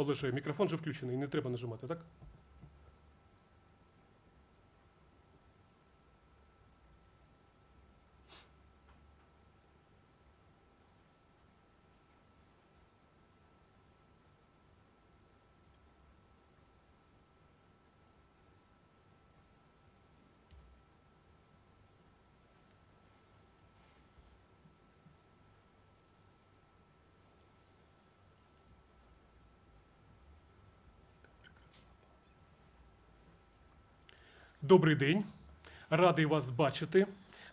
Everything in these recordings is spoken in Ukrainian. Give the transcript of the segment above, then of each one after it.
Олеже, мікрофон же включений, не треба нажимати, так? Добрий день. Радий вас бачити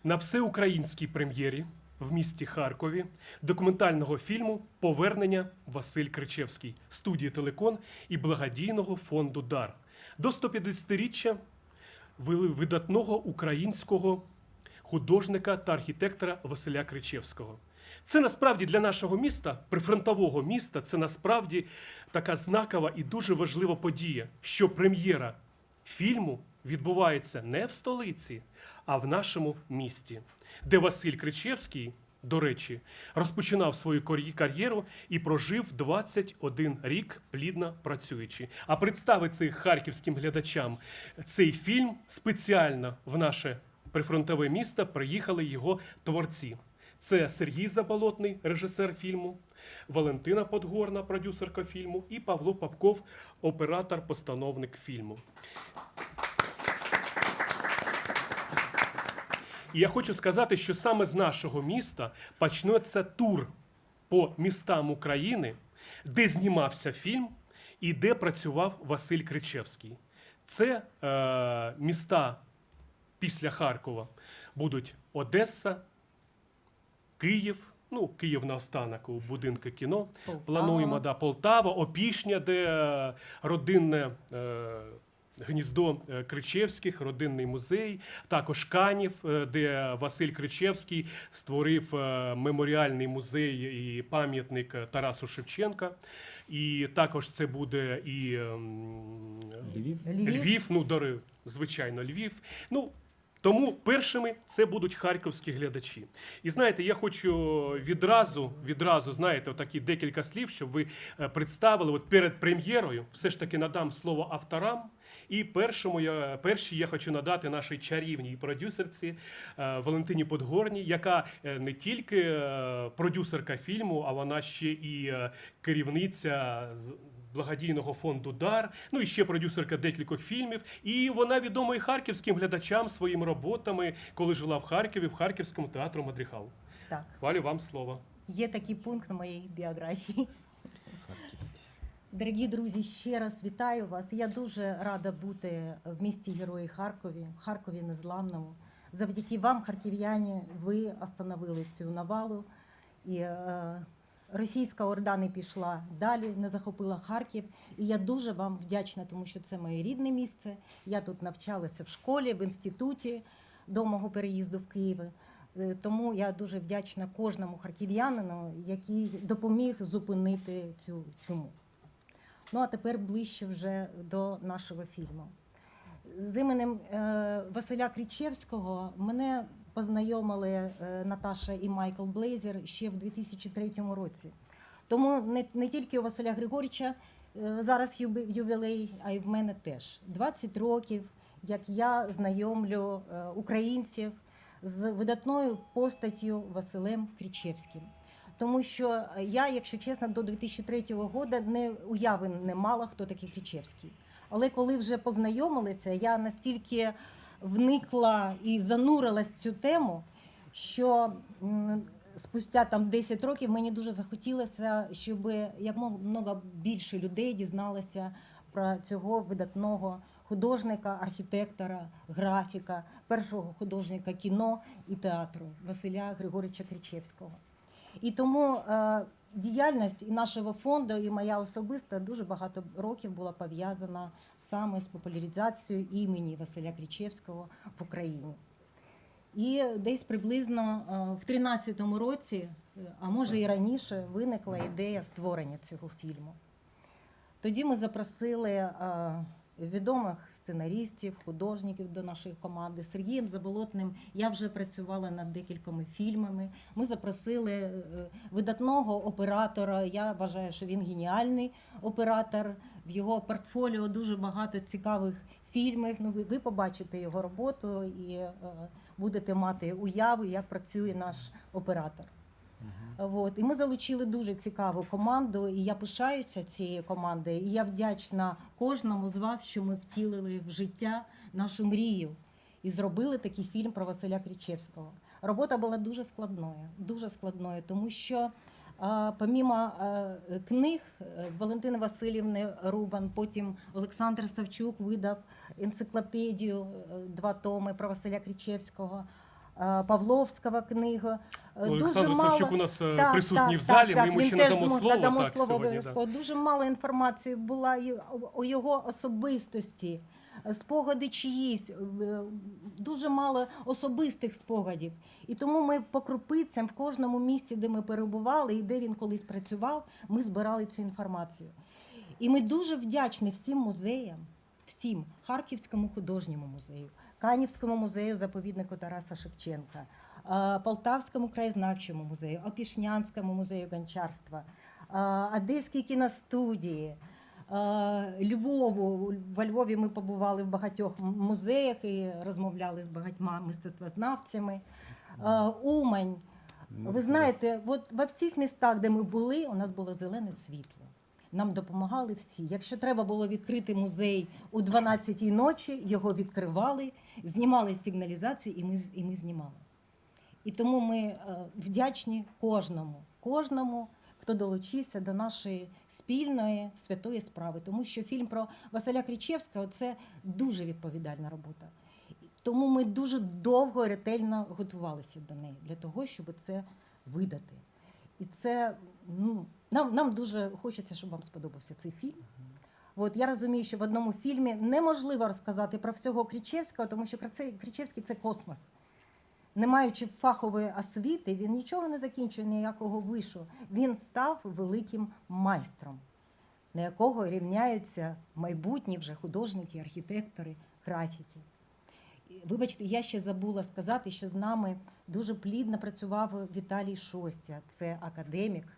на всеукраїнській прем'єрі в місті Харкові документального фільму Повернення Василь Кричевський студії Телекон і благодійного фонду Дар до 150-річчя вили- видатного українського художника та архітектора Василя Кричевського. Це насправді для нашого міста, прифронтового міста, це насправді така знакова і дуже важлива подія, що прем'єра фільму відбувається не в столиці, а в нашому місті, де Василь Кричевський, до речі, розпочинав свою кар'єру і прожив 21 рік плідно працюючи. А представити харківським глядачам цей фільм спеціально в наше прифронтове місто приїхали його творці. Це Сергій Заболотний, режисер фільму, Валентина Подгорна, продюсерка фільму, і Павло Попков, оператор-постановник фільму. І я хочу сказати, що саме з нашого міста почнеться тур по містам України, де знімався фільм і де працював Василь Кричевський. Це е, міста після Харкова будуть Одеса, Київ. Ну, Київ наостанок у будинку кіно. Полтава. Плануємо да, Полтава, Опішня, де е, родинне е, гніздо е, Кричевських, родинний музей, також Канів, е, де Василь Кричевський створив е, меморіальний музей і пам'ятник Тарасу Шевченка. І також це буде і ем, Львів. Львів. Львів, ну, дори, звичайно, Львів. Ну, тому першими це будуть харківські глядачі. І знаєте, я хочу відразу, відразу, знаєте, отакі декілька слів, щоб ви представили от перед прем'єрою. Все ж таки надам слово авторам. І першому я першій я хочу надати нашій чарівній продюсерці е, Валентині Подгорній, яка е, не тільки е, продюсерка фільму, а вона ще і керівниця з- благодійного фонду Дар. Ну і ще продюсерка декількох фільмів. І вона відома і харківським глядачам своїми роботами, коли жила в Харкові, в Харківському театру Мадріхал. Так, Валю, вам слово. є такий пункт в моїй біографії. Дорогі друзі, ще раз вітаю вас. Я дуже рада бути в місті Герої Харкові, Харкові Незламному. Завдяки вам, харків'яні, ви остановили цю навалу. І е, російська орда не пішла далі, не захопила Харків. І я дуже вам вдячна, тому що це моє рідне місце. Я тут навчалася в школі, в інституті до мого переїзду в Київ. Е, Тому я дуже вдячна кожному харків'янину, який допоміг зупинити цю чуму. Ну а тепер ближче вже до нашого фільму. З іменем е, Василя Крічевського мене познайомили е, Наташа і Майкл Блейзер ще в 2003 році. Тому не, не тільки у Василя Григорича е, зараз ювілей, а й в мене теж. 20 років, як я знайомлю українців з видатною постаттю Василем Крічевським. Тому що я, якщо чесно, до 2003 року не уяви не мала, хто такий Крічевський. Але коли вже познайомилися, я настільки вникла і занурилась в цю тему, що спустя там 10 років мені дуже захотілося, щоб якомога більше людей дізналося про цього видатного художника, архітектора, графіка, першого художника кіно і театру Василя Григорича Кричевського. І тому е, діяльність і нашого фонду, і моя особиста дуже багато років була пов'язана саме з популяризацією імені Василя Крічевського в Україні. І десь приблизно е, в 2013 році, е, а може і раніше, виникла ідея створення цього фільму. Тоді ми запросили відомих сценаристів, художників до нашої команди. Сергієм Заболотним я вже працювала над декількома фільмами. Ми запросили е, видатного оператора. Я вважаю, що він геніальний оператор. В його портфоліо дуже багато цікавих фільмів. Ну, ви, ви побачите його роботу і е, будете мати уяву, як працює наш оператор. От. І ми залучили дуже цікаву команду, і я пишаюся цією командою. І я вдячна кожному з вас, що ми втілили в життя нашу мрію і зробили такий фільм про Василя Крічевського. Робота була дуже складною, дуже складною, тому що а, помімо а, книг е, Валентини Васильівни Рубан, потім Олександр Савчук видав енциклопедію е, два томи про Василя Крічевського. Е, Павловського книга. Е, Олександр Савчук у нас е, Так, присутній так, в залі. так, Ми йому ще надамо слово. надамо так, слово обов'язково. Дуже мало інформації була у його особистості, спогади чиїсь, дуже мало особистих спогадів. І тому ми по крупицям в кожному місці, де ми перебували і де він колись працював, ми збирали цю інформацію. І ми дуже вдячні всім музеям, всім Харківському художньому музею, Канівському музею заповіднику Тараса Шевченка, е, Полтавському краєзнавчому музею, Опішнянському музею гончарства, е, Одеській кіностудії. е, Львову во Львові ми побували в багатьох музеях і розмовляли з багатьма мистецтвознавцями. Умань. Ви знаєте, от во всіх містах, де ми були, у нас було зелене світло. Нам допомагали всі. Якщо треба було відкрити музей у 12-й ночі, його відкривали, знімали сигналізації, і ми, і ми знімали. І тому ми е, вдячні кожному, кожному, хто долучився до нашої спільної святої справи. Тому що фільм про Василя Крічевського це дуже відповідальна робота. Тому ми дуже довго і ретельно готувалися до неї для того, щоб це видати. І це ну, нам, нам дуже хочеться, щоб вам сподобався цей фільм. От я розумію, що в одному фільмі неможливо розказати про всього Крічевського, тому що Крічевський це космос. Не маючи фахової освіти, він нічого не закінчує, ніякого вишу. Він став великим майстром, на якого рівняються майбутні вже художники, архітектори, графіті. Вибачте, я ще забула сказати, що з нами дуже плідно працював Віталій Шостя. Це академік,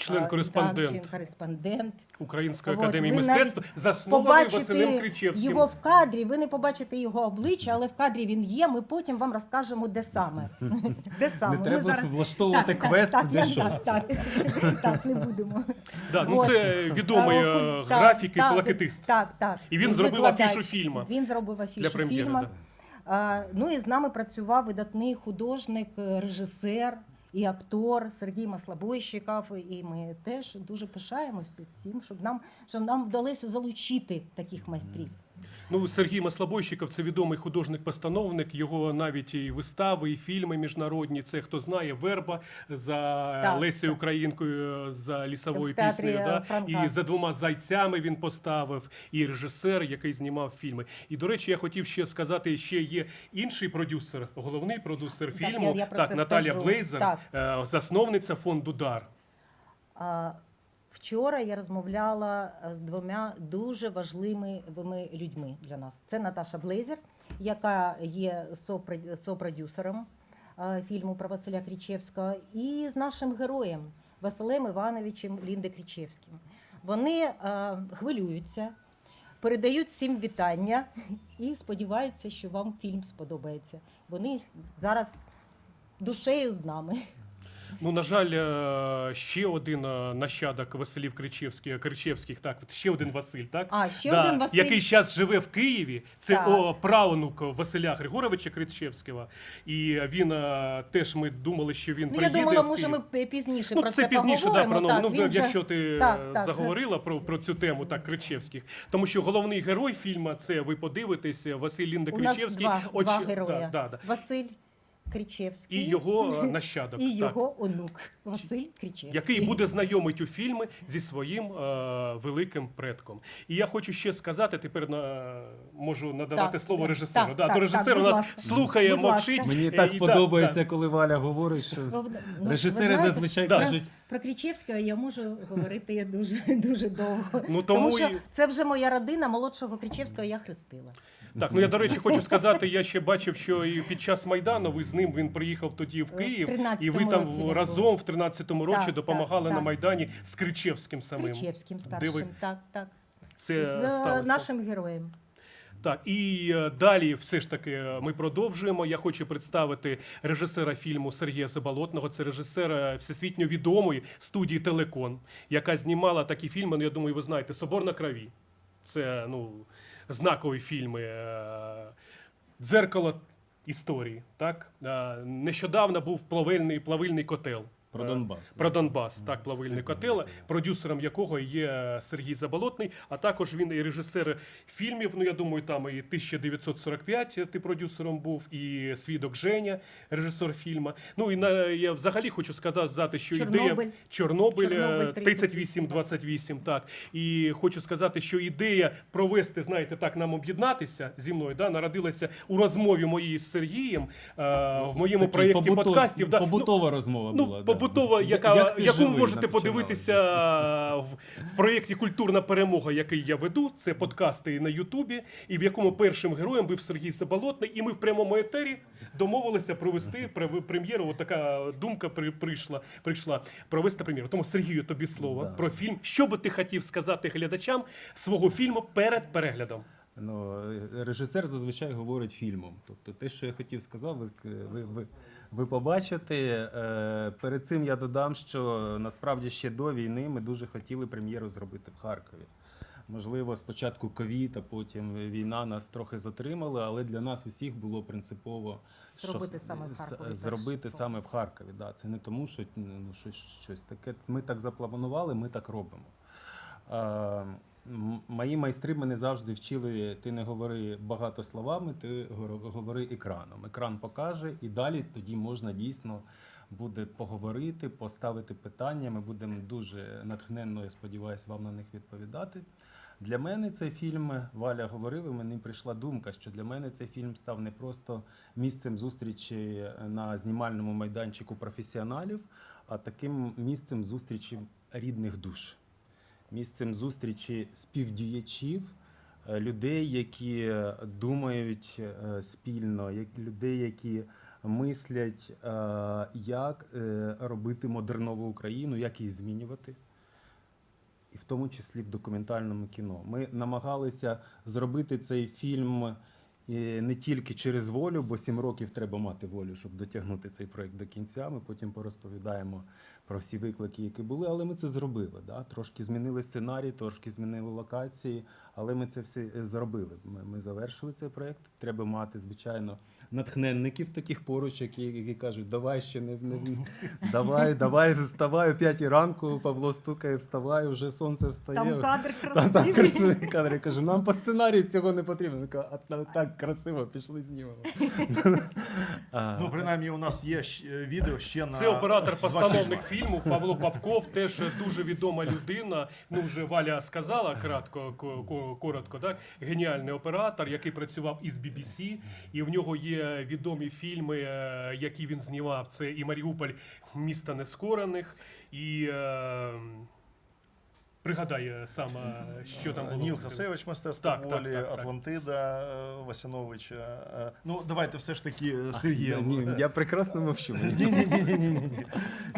а, Член-кореспондент член-кореспондент. Української От, академії ви мистецтв, заснований Василем Побачите Кричевським. його в кадрі, ви не побачите його обличчя, але в кадрі він є. Ми потім вам розкажемо, де саме. Де саме. Не Ми треба зараз- влаштовувати Так, так, квест так, для я- щось. Так, так, так, не будемо. Да, ну От. це відомий А, е, так, графік і так, плакатист. Так, так. І він зробив викладач. афішу фільму. Він зробив афішу Для прем'єри, фільму. да. А, ну і з нами працював видатний художник, е, режисер і актор Сергій Маслобойщиков. І ми теж дуже пишаємося тим, щоб нам, щоб нам вдалося залучити таких майстрів. Ну, Сергій Маслобойщиков це відомий художник-постановник. Його навіть і вистави, і фільми міжнародні. Це хто знає Верба за Так, Лесею Українкою за лісовою піснею. Да? Франка. І за двома зайцями він поставив, і режисер, який знімав фільми. І до речі, я хотів ще сказати: ще є інший продюсер, головний продюсер Так, фільму. я- я про так, це Наталія скажу. Блейзер, Так. е, засновниця фонду Дар. А, Вчора я розмовляла е, з двома дуже важливими людьми для нас. Це Наташа Блейзер, яка є сопро- сопродюсером е, фільму про Василя Крічевського, і з нашим героєм Василем Івановичем Лінде Крічевським. Вони е, хвилюються, передають всім вітання і сподіваються, що вам фільм сподобається. Вони зараз душею з нами. Ну, на жаль, е, ще один е, нащадок Василів Кричевських, Кричевських, так, ще один Василь, так? А, ще Да, один Василь. який зараз живе в Києві. Це Так. о, правнук Василя Григоровича Кричевського. І він е, теж ми думали, що він Ну, я приїде. думала, в може, ми пізніше Ну, про це це пізніше, да, про. Так, ну, він якщо ти Так, е, так. заговорила про, про цю тему, так, Кричевських. Тому що головний герой фільму це ви подивитесь, Василь Лінда Кричевський. два, Оч- два да, да, да. Василь Кричевський і його е, нащадок, і так, його онук Василь Кричевський. який буде знайомить у фільми зі своїм е, великим предком. І я хочу ще сказати, тепер на, можу надавати Так, слово так, режисеру. так, да, так, то режисер так, у нас ласка. слухає, Будь ласка. мовчить. Мені Е, так і подобається, да. коли Валя говорить, що Ну, режисери знаєте, зазвичай Да. кажуть, Про Кричевського я можу говорити дуже дуже довго. Ну, тому тому що і- це вже моя родина, молодшого Кричевського я хрестила. Так, ну я до речі хочу сказати, я ще бачив, що і під час Майдану ви з ним він приїхав тоді в В Київ, 13-му і ви там році разом в 13-му році Так, допомагали так, на так. Майдані з Кричевським самим. Кричевським старшим. ви Так, так. це З сталося? нашим героєм. Так, і е, далі все ж таки е, ми продовжуємо. Я хочу представити режисера фільму Сергія Заболотного. Це режисер е, всесвітньо відомої студії Телекон, яка знімала такі фільми. Ну, я думаю, ви знаєте, Собор на крові. Це ну, знакові фільми. е, Дзеркало історії. Так? Е, Нещодавно був плавильний, плавильний котел. Про Е, Донбас. про Донбас, так, плавильний котел, продюсером якого є Сергій Заболотний, а також він і режисер фільмів. Ну, я думаю, там і 1945 ти продюсером був, і Свідок Женя, режисер фільму. Ну і на я взагалі хочу сказати, що ідея Чорнобиль. Чорнобиль, Чорнобиль е, 38-28, так. І хочу сказати, що ідея провести, знаєте, так, нам об'єднатися зі мною, да, народилася у розмові моїй з Сергієм е, в моєму Такий проєкті побутов- подкастів. Да. Ну, Побутова розмова Ну, була. да. Побутова, яка, як ти яку ви живий, можете подивитися в, в проєкті Культурна перемога, який я веду. Це подкасти на Ютубі, і в якому першим героєм був Сергій Заболотний. І ми в прямому етері домовилися провести прем'єру. От така думка при, прийшла, прийшла провести прем'єру. Тому Сергію, тобі слово Да. про фільм. Що би ти хотів сказати глядачам свого фільму перед переглядом? Ну, е, режисер зазвичай говорить фільмом. Тобто те, що я хотів сказати, ви, ви, ви, ви побачите. Е, Перед цим я додам, що насправді ще до війни ми дуже хотіли прем'єру зробити в Харкові. Можливо, спочатку ковід, а потім війна нас трохи затримала, але для нас усіх було принципово що- Зробити саме в Харкові Зробити саме в. Харкові. Да. Це не тому, що ну, щось, щось таке. Ми так запланували, ми так робимо. Мої майстри мене завжди вчили: ти не говори багато словами, ти говори екраном. Екран покаже, і далі тоді можна дійсно буде поговорити, поставити питання. Ми будемо дуже натхненно, я сподіваюся, вам на них відповідати. Для мене цей фільм Валя говорив, і мені прийшла думка, що для мене цей фільм став не просто місцем зустрічі на знімальному майданчику професіоналів, а таким місцем зустрічі рідних душ місцем зустрічі співдіячів, е, людей, які е, думають е, спільно, людей, які мислять, як робити модернову Україну, як її змінювати. І в тому числі в документальному кіно. Ми намагалися зробити цей фільм не тільки через волю, бо сім років треба мати волю, щоб дотягнути цей проект до кінця. Ми потім порозповідаємо про всі виклики, які були, але ми це зробили. Да? Трошки змінили сценарій, трошки змінили локації, але ми це все е, зробили. Ми, ми завершили цей проект. Треба мати, звичайно, натхненників таких поруч, які, які кажуть, давай ще не, не давай, давай, вставай о п'ятій ранку. Павло стукає, вставай, вже сонце встає. Там кадр Та, там красивий. красивий кадр. Я кажу, нам по сценарію цього не потрібно. А так красиво, пішли знімемо. Ну, принаймні, у нас є відео ще на Це оператор-постановник фільми. Фільму Павло Папков теж дуже відома людина. Ну вже Валя сказала кратко, ко- ко- коротко, так геніальний оператор, який працював із BBC, і в нього є відомі фільми, е, які він знімав. Це і Маріуполь, міста нескорених, і е, пригадає саме, що там було. Ніл Хасевич, мистецтво Так, так, волі, так, так. Атлантида е, Васяновича. Е, Ну, давайте все ж таки е, Я, ні, я прекрасно мовчу. Ні, ні, ні, ні, ні,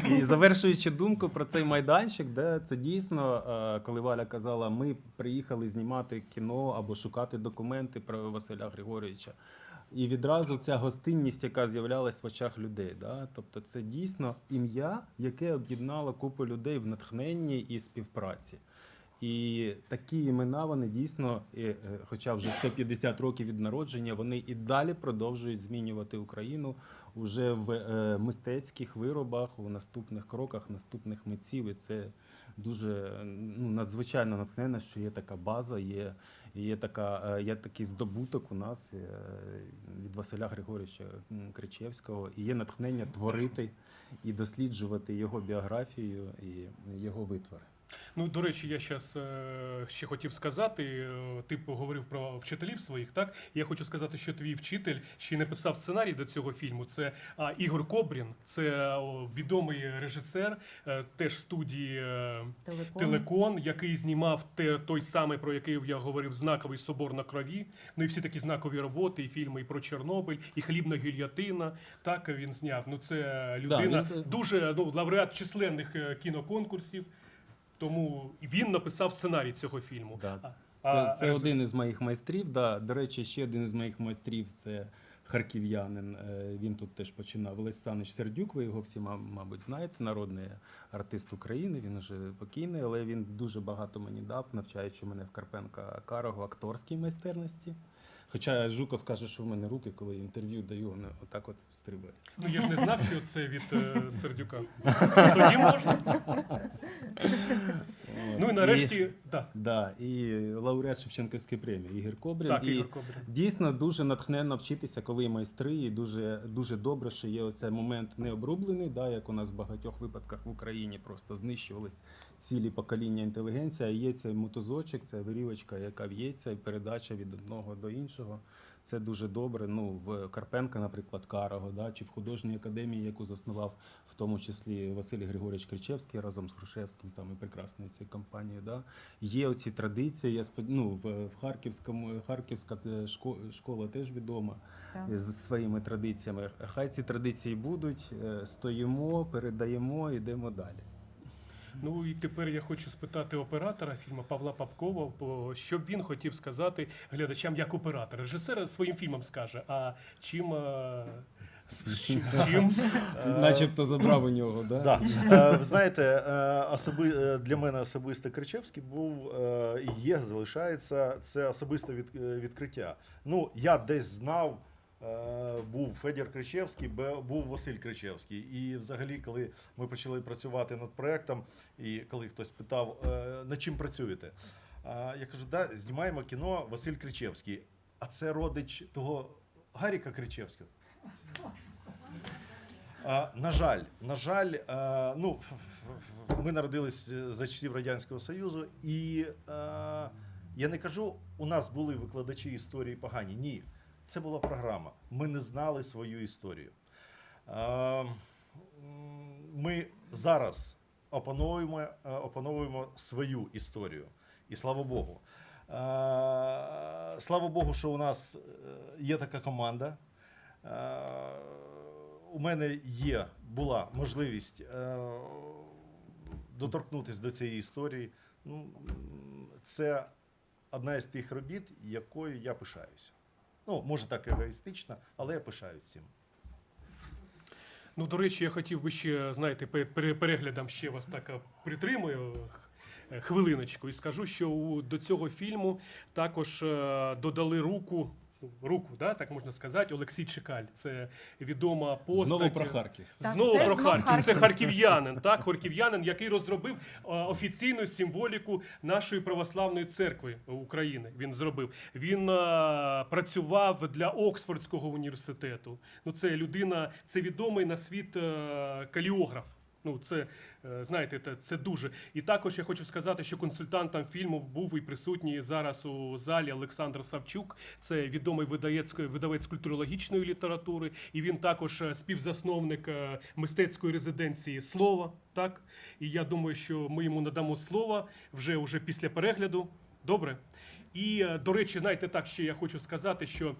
ні. І завершуючи думку про цей майданчик, де це дійсно, е, коли Валя казала, ми приїхали знімати кіно або шукати документи про Василя Григорьовича. І відразу ця гостинність, яка з'являлась в очах людей. Да? Тобто це дійсно ім'я, яке об'єднало купу людей в натхненні і співпраці. І такі імена вони дійсно, е, е, хоча вже 150 років від народження, вони і далі продовжують змінювати Україну уже в е, мистецьких виробах, у наступних кроках, наступних митців. І це дуже ну, надзвичайно натхненна, що є така база, є, є, така, є такий здобуток у нас від Василя Григоровича м, Кричевського, і є натхнення творити і досліджувати його біографію і його витвори. Ну, до речі, я зараз ще хотів сказати. е, Ти поговорив про вчителів своїх, так? Я хочу сказати, що твій вчитель ще й написав сценарій до цього фільму. Це Ігор Кобрін, це відомий режисер, е, теж студії е, Телеком. Телекон, який знімав те, той самий, про який я говорив, знаковий собор на крові. Ну і всі такі знакові роботи, і фільми і про Чорнобиль, і хлібна гільйотина. Так він зняв. Ну це людина він це- дуже ну, лауреат численних е, кіноконкурсів. Тому він написав сценарій цього фільму. Да. Це, а це режис- один із моїх майстрів. Да. До речі, ще один із моїх майстрів це харків'янин. Е, Він тут теж починав. Олесь Санич Сердюк, ви його всі, мабуть, знаєте, народний артист України. Він вже покійний, але він дуже багато мені дав, навчаючи мене в Карпенка Карого акторській майстерності. Хоча Жуков каже, що в мене руки, коли інтерв'ю даю, вони отак от стрибають. Ну я ж не знав, що це від е, Сердюка. Тоді можна. Ну і нарешті, так, Да, і лауреат Шевченківської премії Ігор Кобрін. так, і Ігор Кобрін. Дійсно дуже натхненно вчитися, коли майстри, і дуже, дуже добре, що є оцей момент необрублений, да, як у нас в багатьох випадках в Україні просто знищувались цілі покоління інтелігенції, а є цей мотузочок, ця вирівочка, яка в'ється, і передача від одного до іншого. Це дуже добре. Ну, в Карпенка, наприклад, Карого, да, чи в художній академії, яку заснував в тому числі Василь Григорович Кричевський разом з Грушевським, там і прекрасною цією компанією. Да. Є оці традиції. Я спод... ну, в, в Харківському Харківська школа теж відома Так. з своїми традиціями. Хай ці традиції будуть. е, Стоїмо, передаємо, йдемо далі. Ну і тепер я хочу спитати оператора фільму Павла Папкова, що б він хотів сказати глядачам як оператор. Режисер своїм фільмом скаже, а чим. е, чим, чим Начебто забрав у нього, да? Да. Е, Ви знаєте, е, особи, е, для мене особисто Кричевський був е, і є, залишається це особисте від, е, відкриття. Ну, я десь знав. Е, Був Федір Кричевський, був Василь Кричевський. І взагалі, коли ми почали працювати над проектом, і коли хтось питав, е, над чим працюєте, я кажу, да, знімаємо кіно Василь Кричевський. А це родич того Гаріка Кричевського. На жаль, на жаль, ну, ми народились за часів Радянського Союзу, і я не кажу, у нас були викладачі історії погані. Ні, це була програма. Ми не знали свою історію. Ми зараз опановуємо, е, опановуємо свою історію. І слава Богу. Слава Богу, що у нас е, є така команда. Е, У мене є, була можливість е, доторкнутися до цієї історії. Ну, це одна із тих робіт, якою я пишаюся. Ну, може так егоїстично, але я пишаюсь цим. Ну, до речі, я хотів би ще, знаєте, перед переглядом ще вас так е, притримую е, хвилиночку і скажу, що до цього фільму також е, додали руку. Руку, да, так можна сказати, Олексій Чекаль. Це відома постать. Знову про Харків. Так, Знову це про знов Харків. Харків. Це харків'янин, так, харків'янин, який розробив е, офіційну символіку нашої православної церкви України. Він зробив. Він е, працював для Оксфордського університету. Ну, це людина, це відомий на світ е, каліограф. Ну, це е, знаєте, це, це дуже. І також я хочу сказати, що консультантом фільму був і присутній зараз у залі Олександр Савчук. Це відомий видавець, видавець культурологічної літератури, і він також е, співзасновник е, мистецької резиденції Слово. Так, і я думаю, що ми йому надамо слово вже, вже після перегляду. Добре. І до речі, знаєте, так ще я хочу сказати, що е,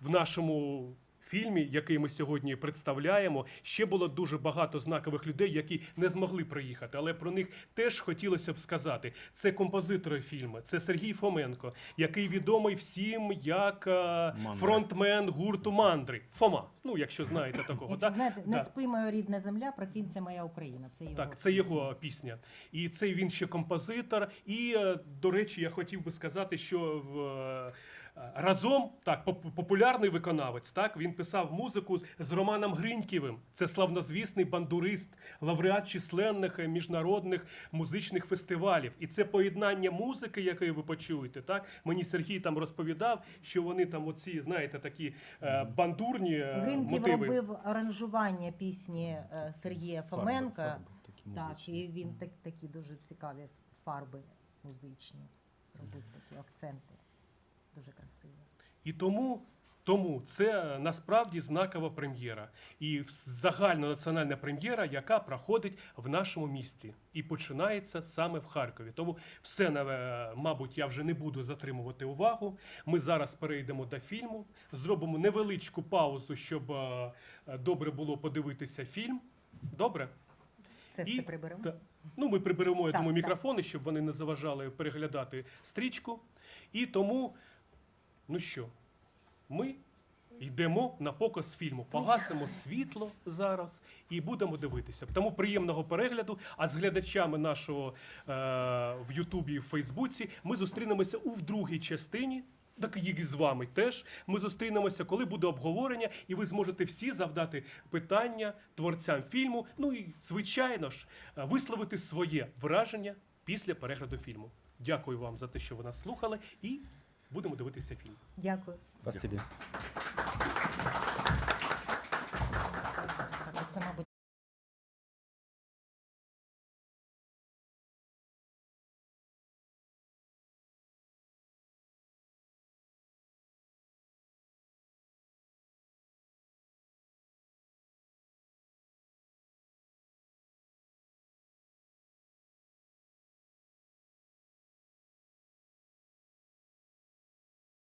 в нашому фільмі, який ми сьогодні представляємо, ще було дуже багато знакових людей, які не змогли приїхати, але про них теж хотілося б сказати. Це композитори фільму, це Сергій Фоменко, який відомий всім як е, фронтмен гурту Мандри. Фома. Ну, якщо знаєте такого, Якщо так? знаєте, не Да. спи моя рідна земля, прокинься моя Україна. Це його Так, це його пісня. І це він ще композитор. І, е, до речі, я хотів би сказати, що в, Е, Разом так, поп- популярний виконавець. Так він писав музику з, з Романом Гриньківим. Це славнозвісний бандурист, лауреат численних е, міжнародних музичних фестивалів. І це поєднання музики, яке ви почуєте. Так мені Сергій там розповідав, що вони там, оці, знаєте, такі е, бандурні е, Гринків мотиви. робив аранжування пісні е, Сергія Фоменка. фарби такі Так, і він так, такі дуже цікаві фарби музичні. Робив такі акценти. Дуже красиво. І тому, тому це е, насправді знакова прем'єра і загальнонаціональна прем'єра, яка проходить в нашому місті і починається саме в Харкові. Тому все, е, мабуть, я вже не буду затримувати увагу. Ми зараз перейдемо до фільму, зробимо невеличку паузу, щоб е, добре було подивитися фільм. Добре? Це І- все приберемо. Та- Ну, ми приберемо, я Так, думаю, так. мікрофони, щоб вони не заважали переглядати стрічку. І тому, ну що, ми йдемо на показ фільму. Погасимо світло зараз і будемо дивитися. Тому приємного перегляду. А з глядачами нашого е, в Ютубі і в Фейсбуці ми зустрінемося у другій частині. Так і з вами теж ми зустрінемося, коли буде обговорення, і ви зможете всі завдати питання творцям фільму. Ну і звичайно ж е, висловити своє враження після перегляду фільму. Дякую вам за те, що ви нас слухали, і будемо дивитися фільм. Дякую. Спасибі. Оце, мабуть,